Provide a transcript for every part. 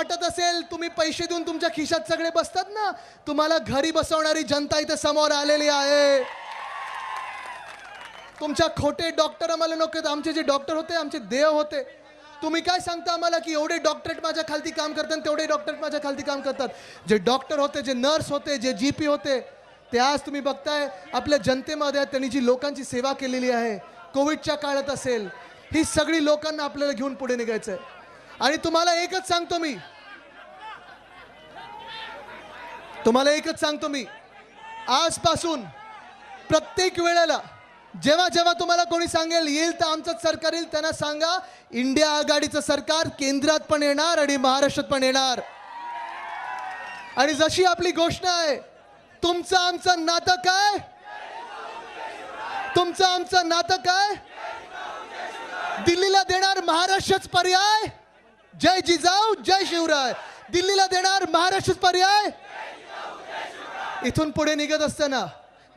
वाटत असेल तुम्ही पैसे देऊन तुमच्या खिशात सगळे बसतात ना? तुम्हाला घरी बसवणारी जनता इथे समोर आलेली आहे. तुमच्या खोटे डॉक्टर आम्हाला नको आहेत. आमचे जे डॉक्टर होते आमचे देव होते. तुम्ही काय सांगता आम्हाला की एवढे डॉक्टरेट माझ्या खालती काम करतात तेवढे डॉक्टरेट माझ्या खालती काम करतात? जे डॉक्टर होते जे नर्स होते जे जी पी होते ते आज तुम्ही बघताय आपल्या जनतेमध्ये त्यांनी जी लोकांची सेवा केलेली आहे कोविडच्या काळात असेल ही सगळी लोकांना आपल्याला घेऊन पुढे निघायचं आहे आणि तुम्हाला एकच सांगतो मी. तुम्हाला एकच सांगतो मी. आजपासून प्रत्येक वेळेला जेव्हा जेव्हा तुम्हाला कोणी सांगेल येईल तर आमचंच सरकार येईल त्यांना सांगा इंडिया आघाडीचं सरकार केंद्रात पण येणार आणि महाराष्ट्रात पण येणार. आणि जशी आपली घोषणा आहे तुमचं आमचं नातं काय? तुमचं आमचं नातं काय? दिल्लीला देणार महाराष्ट्रच पर्याय? जय जिजाऊ जय शिवराय. दिल्लीला देणार महाराष्ट्रच पर्याय? इथून पुढे निघत असताना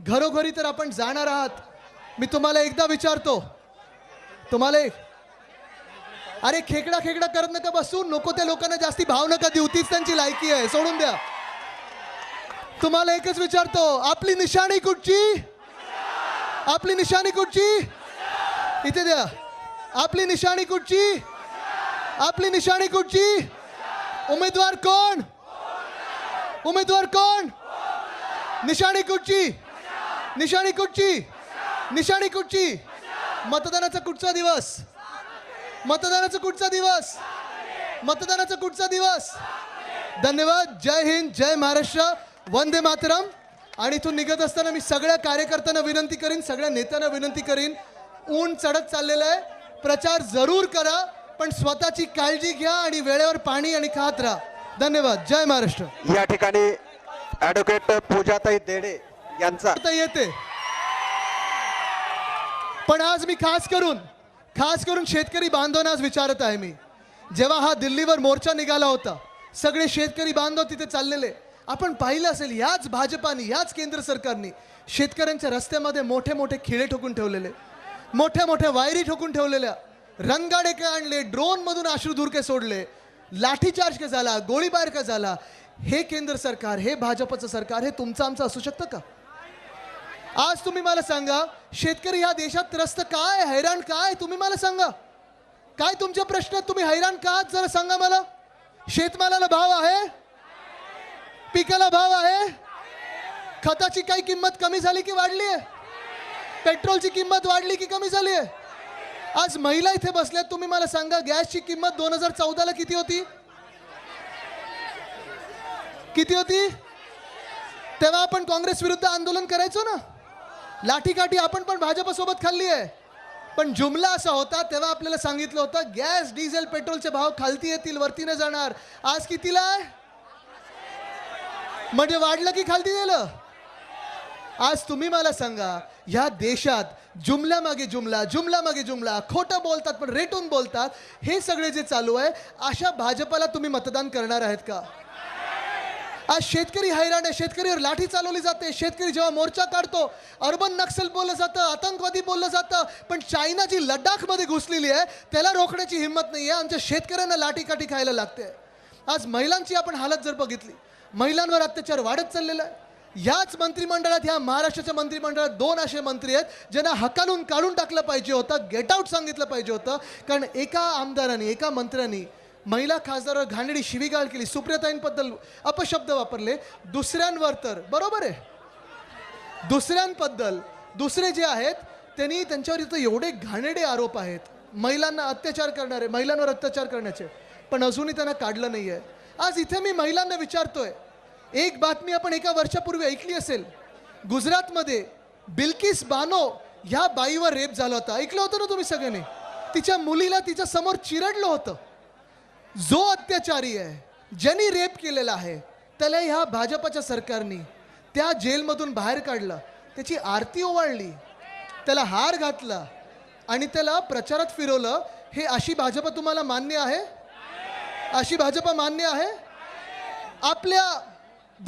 घरोघरी तर आपण जाणार आहात. मी तुम्हाला एकदा विचारतो. तुम्हाला एक अरे खेकडा खेकडा करत नका बसू. नको त्या लोकांना जास्ती भाव नका देऊ. तीच त्यांची लायकी आहे. सोडून द्या. तुम्हाला एकच विचारतो. आपली निशाणी कुठची? आपली निशाणी कुठची? इथे द्या. आपली निशाणी कुठची? आपली निशाणी कुठची? उमेदवार कोण? उमेदवार कोण? निशाणी कुठची? निशाणी कुठची? निशाणी कुठची? मतदानाचा कुठचा दिवस? मतदानाचा कुठचा दिवस? मतदानाचा कुठचा दिवस? धन्यवाद. जय हिंद जय महाराष्ट्र. वंदे मातरम. आणि इथून निघत असताना मी सगळ्या कार्यकर्त्यांना विनंती करीन सगळ्या नेत्यांना विनंती करीन. ऊन चढत चाललेलं आहे. प्रचार जरूर करा. पण स्वतःची काळजी घ्या आणि वेळेवर पाणी आणि खात राहा. धन्यवाद. जय महाराष्ट्र. या ठिकाणी ऍडव्होकेट पूजाताई देडे यांचा आता येते. पण आज मी खास करून खास करून शेतकरी बांधवांना आज विचारत आहे मी. जेव्हा हा दिल्लीवर मोर्चा निघाला होता सगळे शेतकरी बांधव तिथे चाललेले. आपण पाहिलं असेल याच भाजपानी याच केंद्र सरकारने शेतकऱ्यांच्या रस्त्यामध्ये मोठे मोठे खिळे ठोकून ठेवलेले. मोठ्या मोठ्या वायरी ठोकून ठेवलेल्या. रंगाडे काय आणले ड्रोनमधून अश्रुधुरके सोडले लाठीचार्ज का झाला गोळीबार का झाला. हे केंद्र सरकार हे भाजपचं सरकार हे तुमचं आमचं असू शकतं का? आज तुम्ही मला सांगा शेतकरी ह्या देशात त्रस्त काय हैराण काय तुम्ही मला सांगा. काय तुमचे प्रश्न तुम्ही हैराण का जरा सांगा मला. शेतमालाला भाव आहे? पिकाला भाव आहे? खताची काही किंमत कमी झाली की वाढली आहे? पेट्रोलची किंमत वाढली की कमी झाली आहे? आज महिला इथे बसल्यात तुम्ही मला सांगा गॅसची किंमत दोन हजार चौदाला किती होती? किती होती? तेव्हा आपण काँग्रेस विरुद्ध आंदोलन करायचो ना? लाठीकाठी आपण पण भाजपसोबत खाल्ली आहे. पण जुमला असा होता तेव्हा आपल्याला सांगितलं होतं गॅस डिझेल पेट्रोलचे भाव खालती येतील वरती न जाणार. आज कितीला आहे? म्हणजे वाढलं की खालती गेलं? आज तुम्ही मला सांगा ह्या देशात जुमल्या मागे जुमला जुमला मागे जुमला खोटं बोलतात पण रेटून बोलतात. हे सगळे जे चालू आहे अशा भाजपाला तुम्ही मतदान करणार आहेत का? आज शेतकरी हैराण आहे शेतकरीवर लाठी चालवली जाते. शेतकरी जेव्हा मोर्चा काढतो अर्बन नक्सल बोललं जातं आतंकवादी बोललं जातं पण चायना जी लडाखमध्ये घुसलेली आहे त्याला रोखण्याची हिंमत नाही आहे आमच्या शेतकऱ्यांना लाठीकाठी खायला लागते. आज महिलांची आपण हालत जर बघितली महिलांवर अत्याचार वाढत चाललेला आहे. याच मंत्रिमंडळात ह्या महाराष्ट्राच्या मंत्रिमंडळात दोन असे मंत्री आहेत ज्यांना हकालून काढून टाकलं पाहिजे होतं गेट आऊट सांगितलं पाहिजे होतं. कारण एका आमदाराने एका मंत्र्यांनी महिला खासदारावर घाणेरडी शिवीगाळ केली सुप्रियताईंबद्दल अपशब्द वापरले. दुसऱ्यांवर तर बरोबर आहे? दुसऱ्यांबद्दल दुसरे जे आहेत त्यांनी त्यांच्यावर इथं एवढे घाणेरडे आरोप आहेत. महिलांना अत्याचार करणारे महिलांवर अत्याचार करण्याचे. पण अजूनही त्यांना काढलं नाही आहे आज इथे मी महिलांना विचारतोय एक बातमी आपण एका वर्षापूर्वी ऐकली असेल. गुजरातमध्ये बिल्किस बानो ह्या बाईवर रेप झाला होता. ऐकलं होतं ना तुम्ही सगळ्यांनी? तिच्या मुलीला तिच्या समोर चिरडलं होतं. जो अत्याचारी आहे ज्यांनी रेप केलेला आहे त्याला ह्या भाजपाच्या सरकारने त्या जेलमधून बाहेर काढलं. त्याची आरती ओवाळली त्याला हार घातला आणि त्याला प्रचारात फिरवलं. हे अशी भाजपा तुम्हाला मान्य आहे? अशी भाजपा मान्य आहे? आपल्या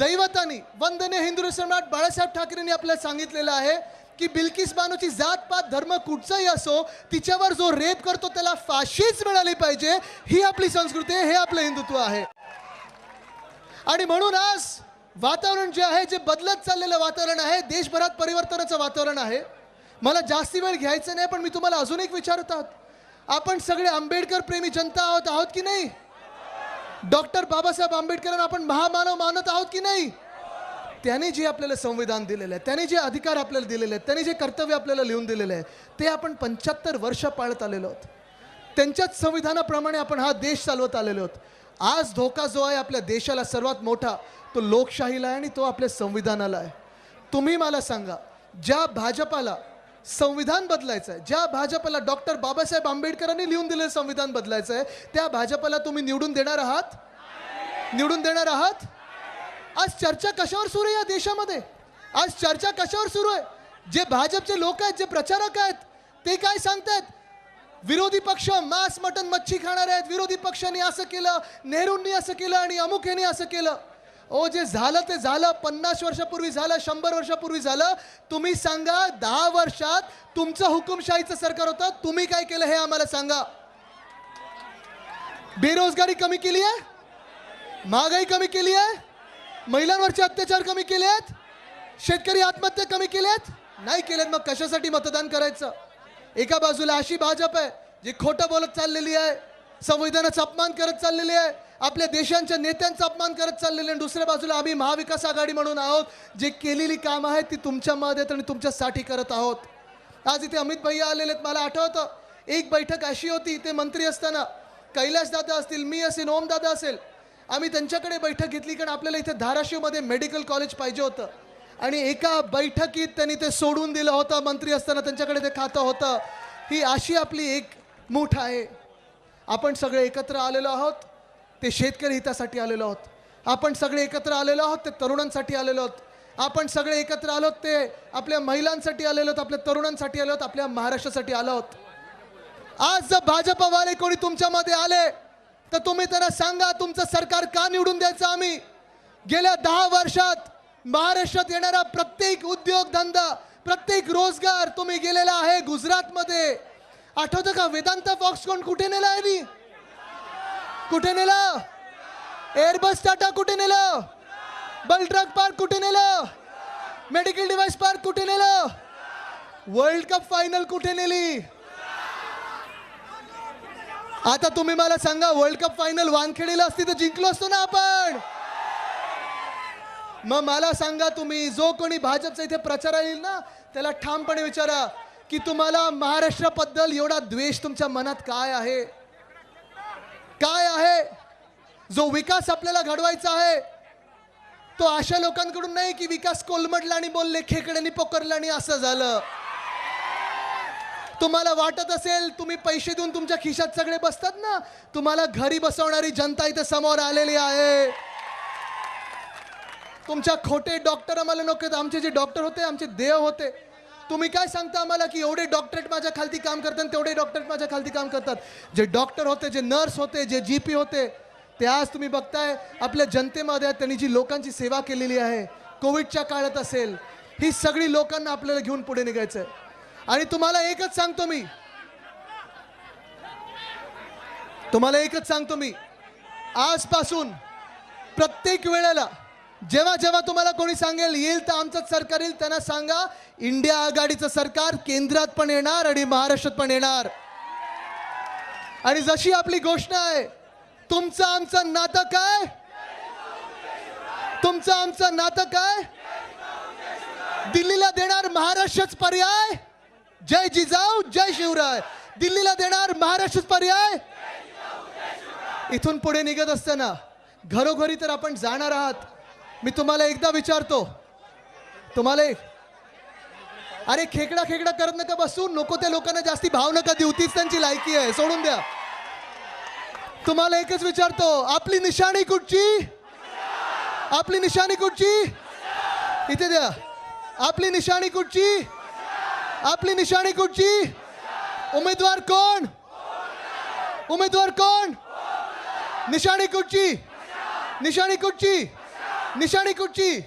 दैवतानी वंदने हिंदू सम्राट बाळासाहेब ठाकरेंनी आपल्याला सांगितलेलं आहे की बिल्किस बानोची जात पात धर्म कुठचाही असो तिच्यावर जो रेप करतो त्याला फाशीच मिळाली पाहिजे ही आपली संस्कृती आहे हे आपलं हिंदुत्व आहे. आणि म्हणून आज वातावरण जे आहे जे बदलत चाललेलं वातावरण आहे देशभरात परिवर्तनाचं वातावरण आहे मला जास्ती वेळ घ्यायचं नाही पण मी तुम्हाला अजून एक विचारत आहोत. आपण सगळे आंबेडकर प्रेमी जनता आहोत आहोत की नाही? डॉक्टर बाबासाहेब आंबेडकरांना आपण महामानव मानत आहोत की नाही? त्याने जे आपल्याला संविधान दिलेलं आहे त्याने जे अधिकार आपल्याला दिलेले आहेत त्याने जे कर्तव्य आपल्याला लिहून दिलेले आहे ते आपण पंच्याहत्तर वर्ष पाळत आलेलो आहोत. त्यांच्याच संविधानाप्रमाणे आपण हा देश चालवत आलेलो आहोत. आज धोका जो आहे आपल्या देशाला सर्वात मोठा तो लोकशाहीला आहे आणि तो आपल्या संविधानाला आहे. तुम्ही मला सांगा ज्या भाजपाला संविधान बदलायचं आहे. ज्या भाजपला डॉक्टर बाबासाहेब आंबेडकरांनी लिहून दिलेलं संविधान बदलायचं आहे त्या भाजपला तुम्ही निवडून देणार आहात? निवडून देणार आहात? आज चर्चा कशावर सुरू आहे या देशामध्ये? आज चर्चा कशावर सुरू आहे? जे भाजपचे लोक आहेत जे प्रचारक आहेत ते काय सांगतायत? विरोधी पक्ष मांस मटन मच्छी खाणार आहेत. विरोधी पक्षांनी असं केलं नेहरूंनी असं केलं आणि अमुक यांनी असं केलं. ओ जे झालं ते झालं. पन्नास वर्षापूर्वी झालं शंभर वर्षापूर्वी झालं. तुम्ही सांगा दहा वर्षात तुमचं हुकुमशाहीचं सरकार होतं. तुम्ही काय केलं हे आम्हाला सांगा. बेरोजगारी कमी केली आहे? महागाई कमी केली आहे? महिलांवरचे अत्याचार कमी केले आहेत? शेतकरी आत्महत्या कमी केल्यात नाही केल्यात मग कशासाठी मतदान करायचं? एका बाजूला अशी भाजप आहे जी खोटं बोलत चाललेली आहे संविधानाचा अपमान करत चाललेली आहे आपल्या देशांच्या नेत्यांचा अपमान करत चाललेले आणि दुसऱ्या बाजूला आम्ही महाविकास आघाडी म्हणून आहोत जे केलेली कामं आहेत ती तुमच्या मध्ये आणि तुमच्यासाठी करत आहोत. आज इथे अमित भैया आलेले आहेत मला आठवतं. एक बैठक अशी होती ते मंत्री असताना कैलास दादा असतील मी असेल ओम दादा असेल आम्ही त्यांच्याकडे बैठक घेतली कारण आपल्याला इथे धाराशिवमध्ये मेडिकल कॉलेज पाहिजे होतं. आणि एका बैठकीत त्यांनी ते सोडून दिलं होतं मंत्री असताना त्यांच्याकडे ते खातं होतं. ही अशी आपली एक मूठ आहे. आपण सगळे एकत्र आलेलो आहोत. ते शेतकरी हितासाठी आलेलो आहोत. आपण सगळे एकत्र आलेलो आहोत ते तरुणांसाठी आलेलो आहोत. आपण सगळे एकत्र आलो आहोत ते आपल्या महिलांसाठी आलेलो आहोत आपल्या तरुणांसाठी आलो आहोत आपल्या महाराष्ट्रासाठी आलो आहोत. आज जर भाजपवाले कोणी तुमच्यामध्ये आले तर तुम्ही त्यांना सांगा तुमचं सरकार का निवडून द्यायचं आम्ही? गेल्या दहा वर्षात महाराष्ट्रात येणारा प्रत्येक उद्योगधंदा प्रत्येक रोजगार तुम्ही गेलेला आहे गुजरातमध्ये. आठवतं का वेदांत फॉक्सकॉन कुठे नेला आहे कुठे नेलं? एअरबस टाटा कुठे नेलं? बलट्रक पार्क कुठे नेलं? मेडिकल डिव्हाइस पार्क कुठे नेलं? वर्ल्ड कप फायनल कुठे नेली? आता तुम्ही मला सांगा वर्ल्ड कप फायनल वानखेडीला असती तर जिंकलो असतो ना आपण? मग मला सांगा तुम्ही जो कोणी भाजपचा इथे प्रचार येईल ना त्याला ठामपणे विचारा की तुम्हाला महाराष्ट्राबद्दल एवढा द्वेष तुमच्या मनात काय आहे? काय आहे? जो विकास आपल्याला घडवायचा आहे तो अशा लोकांकडून नाही की विकास कोलमडला आणि बोलले खेकड्याने पोकरला आणि असं झालं. तुम्हाला वाटत असेल तुम्ही पैसे देऊन तुमच्या खिशात सगळे बसतात ना? तुम्हाला घरी बसवणारी जनता इथे समोर आलेली आहे. तुमच्या खोटे डॉक्टर आम्हाला नको आमचे जे डॉक्टर होते आमचे देव होते तुम्ही काय सांगता आम्हाला की एवढे डॉक्टरेट माझ्या खालती काम करतात आणि तेवढे डॉक्टरेट माझ्या खालती काम करतात? जे डॉक्टर होते जे नर्स होते जे जी पी होते ते आज तुम्ही बघताय आपल्या जनतेमध्ये त्यांनी जी लोकांची सेवा केलेली आहे कोविडच्या काळात असेल ही सगळी लोकांना आपल्याला घेऊन पुढे निघायचं आहे आणि तुम्हाला एकच सांगतो मी. तुम्हाला एकच सांगतो मी. आजपासून प्रत्येक वेळेला जेव्हा जेव्हा तुम्हाला कोणी सांगेल येईल तर आमचंच सरकार येईल त्यांना सांगा इंडिया आघाडीचं सरकार केंद्रात पण येणार आणि महाराष्ट्रात पण येणार. आणि जशी आपली घोषणा आहे तुमचं आमचं नातं काय? तुमचं आमचं नातं काय? दिल्लीला देणार महाराष्ट्रच पर्याय? जय जिजाऊ जय शिवराय. दिल्लीला देणार महाराष्ट्रच पर्याय? इथून पुढे निघत असताना घरोघरी तर आपण जाणार आहात मी तुम्हाला एकदा विचारतो. तुम्हाला एक अरे खेकडा खेकडा करत नका बसू. नको त्या लोकांना जास्ती भाव नका देऊ. तीच त्यांची लायकी आहे. सोडून द्या. तुम्हाला एकच विचारतो. आपली निशाणी कुठची? आपली निशाणी कुठची? इथे द्या. आपली निशाणी कुठची? आपली निशाणी कुठची? उमेदवार कोण? उमेदवार कोण? निशाणी कुठची? निशाणी कुठची? निशाणी कुठची?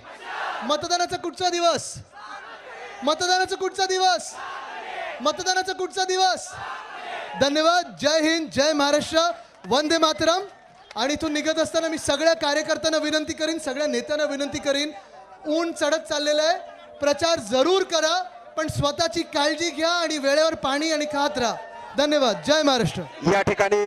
मतदानाचा कुठचा दिवस? मतदानाचा कुठचा दिवस? मतदानाचा कुठचा दिवस? धन्यवाद. जय हिंद जय महाराष्ट्र. वंदे मातरम. आणि इथून निघत असताना मी सगळ्या कार्यकर्त्यांना विनंती करीन सगळ्या नेत्यांना विनंती करीन. ऊन चढत चाललेलं आहे. प्रचार जरूर करा पण स्वतःची काळजी घ्या आणि वेळेवर पाणी आणि खात राहा. धन्यवाद. जय महाराष्ट्र. या ठिकाणी